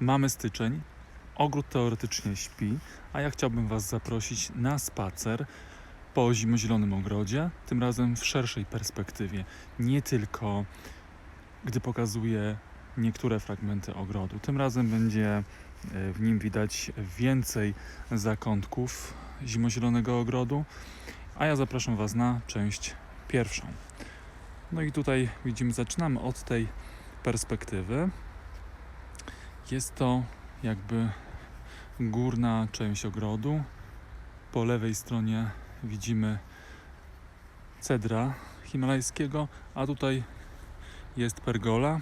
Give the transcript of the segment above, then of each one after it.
Mamy styczeń, ogród teoretycznie śpi, a ja chciałbym Was zaprosić na spacer po zimozielonym ogrodzie, tym razem w szerszej perspektywie, nie tylko gdy pokazuję niektóre fragmenty ogrodu. Tym razem będzie e, w nim widać więcej zakątków zimozielonego ogrodu, a ja zapraszam Was na część pierwszą. No i tutaj widzimy, zaczynamy od tej perspektywy. Jest to jakby górna część ogrodu. Po lewej stronie widzimy cedra himalajskiego, a tutaj jest pergola,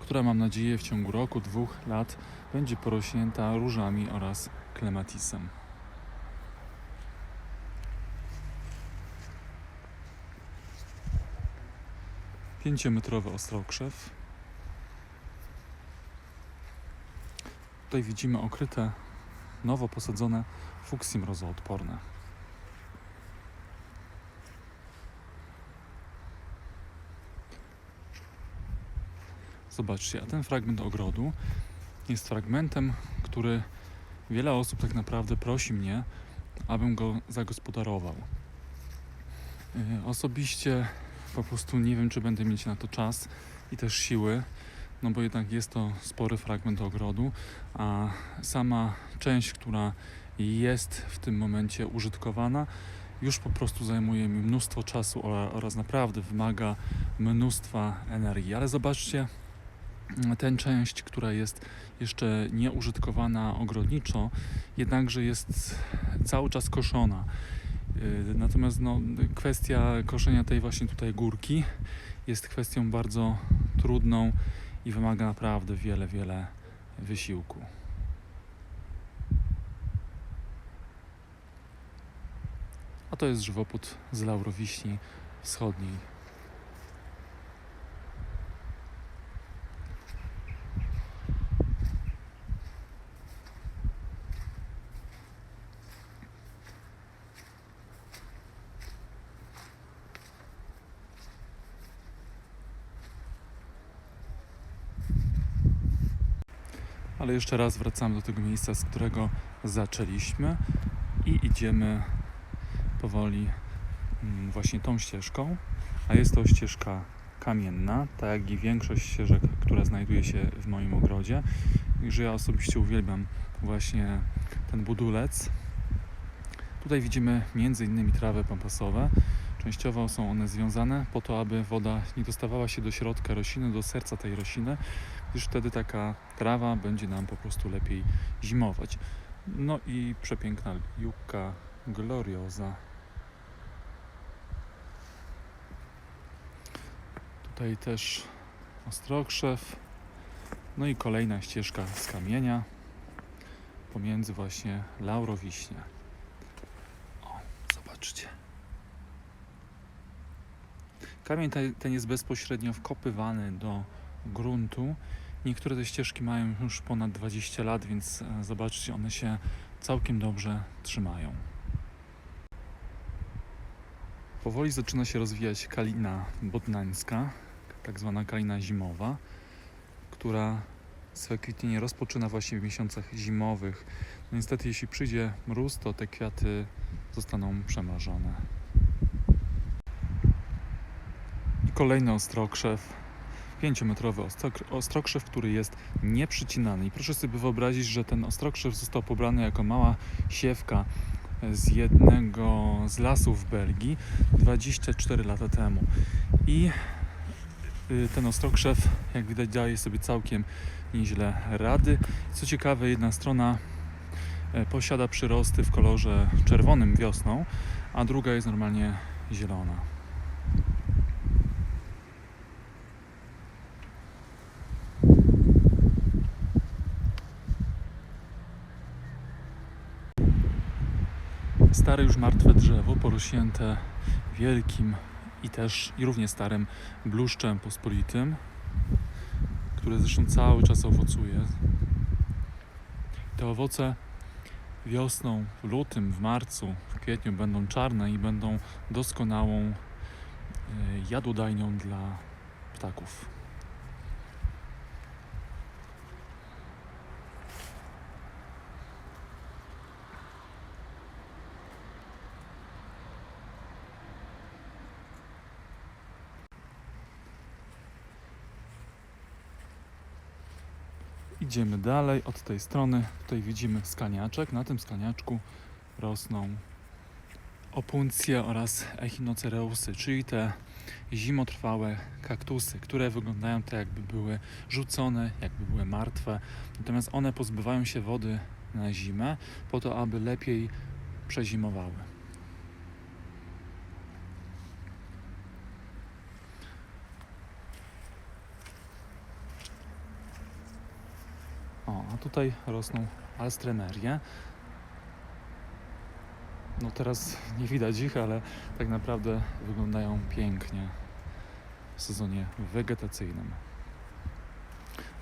która mam nadzieję w ciągu roku, dwóch lat będzie porośnięta różami oraz klematisem. Pięciometrowy ostrokrzew. Tutaj widzimy okryte, nowo posadzone fuksy mrozoodporne. Zobaczcie, a ten fragment ogrodu jest fragmentem, który wiele osób tak naprawdę prosi mnie, abym go zagospodarował. Yy, Osobiście po prostu nie wiem, czy będę mieć na to czas i też siły, no bo jednak jest to spory fragment ogrodu, a sama część, która jest w tym momencie użytkowana, już po prostu zajmuje mi mnóstwo czasu ora- oraz naprawdę wymaga mnóstwa energii. Ale zobaczcie, tę część, która jest jeszcze nieużytkowana ogrodniczo, jednakże jest cały czas koszona. Yy, Natomiast no, kwestia koszenia tej właśnie tutaj górki jest kwestią bardzo trudną i wymaga naprawdę wiele, wiele wysiłku. A to jest żywopłot z laurowiśni wschodniej. Ale jeszcze raz wracamy do tego miejsca, z którego zaczęliśmy i idziemy powoli mm, właśnie tą ścieżką, a jest to ścieżka kamienna, tak jak i większość ścieżek, która znajduje się w moim ogrodzie. Że ja osobiście uwielbiam właśnie ten budulec. Tutaj widzimy między innymi trawy pampasowe. Częściowo są one związane po to, aby woda nie dostawała się do środka rośliny, do serca tej rośliny, gdyż wtedy taka trawa będzie nam po prostu lepiej zimować. No i przepiękna juka gloriosa. Tutaj też ostrokrzew. No i kolejna ścieżka z kamienia pomiędzy właśnie laurowiśnie. O, zobaczcie. Kamień te- ten jest bezpośrednio wkopywany do gruntu. Niektóre te ścieżki mają już ponad 20 lat, więc e, zobaczcie, one się całkiem dobrze trzymają. Powoli zaczyna się rozwijać kalina bodnańska, tak zwana kalina zimowa, która swe kwitnienie rozpoczyna właśnie w miesiącach zimowych. No niestety, jeśli przyjdzie mróz, to te kwiaty zostaną przemrożone. I kolejny ostrokrzew, pięciometrowy ostrok- ostrokrzew, który jest nieprzycinany. I proszę sobie wyobrazić, że ten ostrokrzew został pobrany jako mała siewka z jednego z lasów w Belgii 24 lata temu. I y, ten ostrokrzew, jak widać, daje sobie całkiem nieźle rady. Co ciekawe, jedna strona e, posiada przyrosty w kolorze czerwonym wiosną, a druga jest normalnie zielona. Stare już martwe drzewo, porośnięte wielkim i też i równie starym bluszczem pospolitym, które zresztą cały czas owocuje. Te owoce wiosną, w lutym, w marcu, w kwietniu będą czarne i będą doskonałą e, jadłodajnią dla ptaków. Idziemy dalej od tej strony. Tutaj widzimy skaniaczek. Na tym skaniaczku rosną opuncje oraz echinocereusy, czyli te zimotrwałe kaktusy, które wyglądają tak jakby były rzucone, jakby były martwe. Natomiast one pozbywają się wody na zimę po to, aby lepiej przezimowały. A tutaj rosną alstremerie. No teraz nie widać ich, ale tak naprawdę wyglądają pięknie w sezonie wegetacyjnym.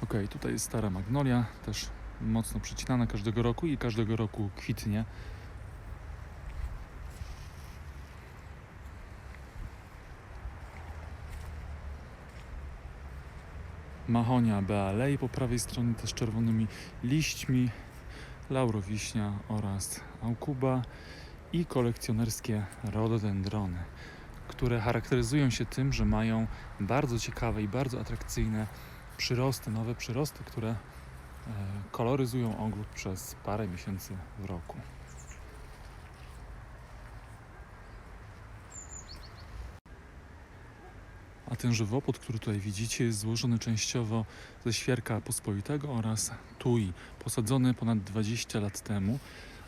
Ok, tutaj jest stara magnolia, też mocno przecinana każdego roku i każdego roku kwitnie. Mahonia bealei po prawej stronie też czerwonymi liśćmi, laurowiśnia oraz aukuba i kolekcjonerskie rododendrony, które charakteryzują się tym, że mają bardzo ciekawe i bardzo atrakcyjne przyrosty, nowe przyrosty, które e, koloryzują ogród przez parę miesięcy w roku. A ten żywopłot, który tutaj widzicie, jest złożony częściowo ze świerka pospolitego oraz tui. Posadzony ponad 20 lat temu,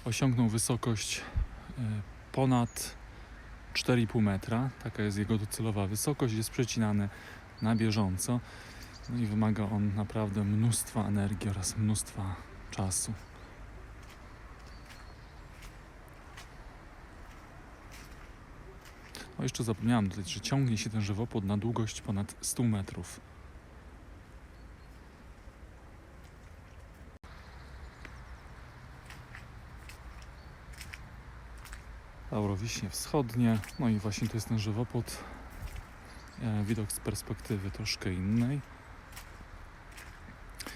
osiągnął wysokość e, ponad 4,5 metra. Taka jest jego docelowa wysokość. Jest przecinany na bieżąco no i wymaga on naprawdę mnóstwa energii oraz mnóstwa czasu. O, jeszcze zapomniałem dodać, że ciągnie się ten żywopłot na długość ponad 100 metrów. Laurowiśnie wschodnie, no i właśnie to jest ten żywopłot. E, widok z perspektywy troszkę innej.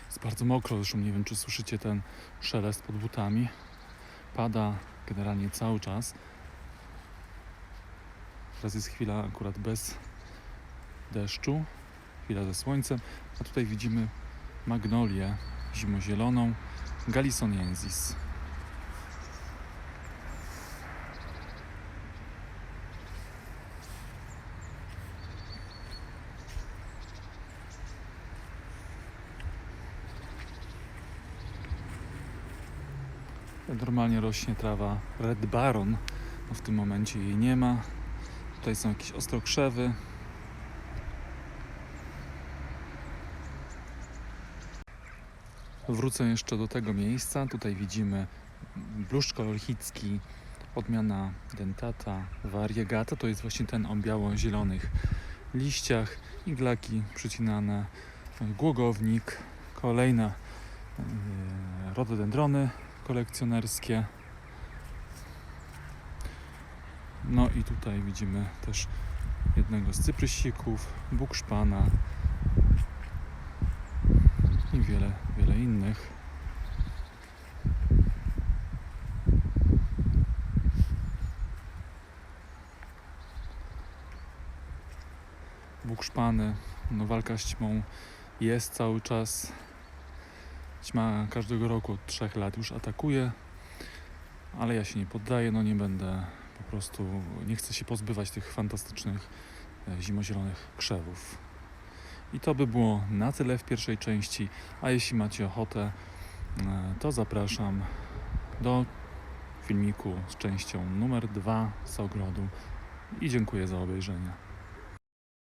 Jest bardzo mokro, zresztą nie wiem, czy słyszycie ten szelest pod butami. Pada generalnie cały czas. Teraz jest chwila akurat bez deszczu, chwila ze słońcem, a tutaj widzimy magnolię zimozieloną Galisoniensis. Normalnie rośnie trawa Red Baron, no w tym momencie jej nie ma. Tutaj są jakieś ostrokrzewy. Wrócę jeszcze do tego miejsca. Tutaj widzimy bluszcz kolorchicki, odmiana dentata, variegata. To jest właśnie ten o biało-zielonych liściach, iglaki przycinane, głogownik, kolejne yy, rododendrony kolekcjonerskie. No i tutaj widzimy też jednego z cyprysików, bukszpana i wiele, wiele innych. Bukszpany, no walka z ćmą jest cały czas. Ćma każdego roku od trzech lat już atakuje, ale ja się nie poddaję, no nie będę po prostu nie chcę się pozbywać tych fantastycznych e, zimozielonych krzewów. I to by było na tyle w pierwszej części, a jeśli macie ochotę, e, to zapraszam do filmiku z częścią numer 2 z ogrodu i dziękuję za obejrzenie.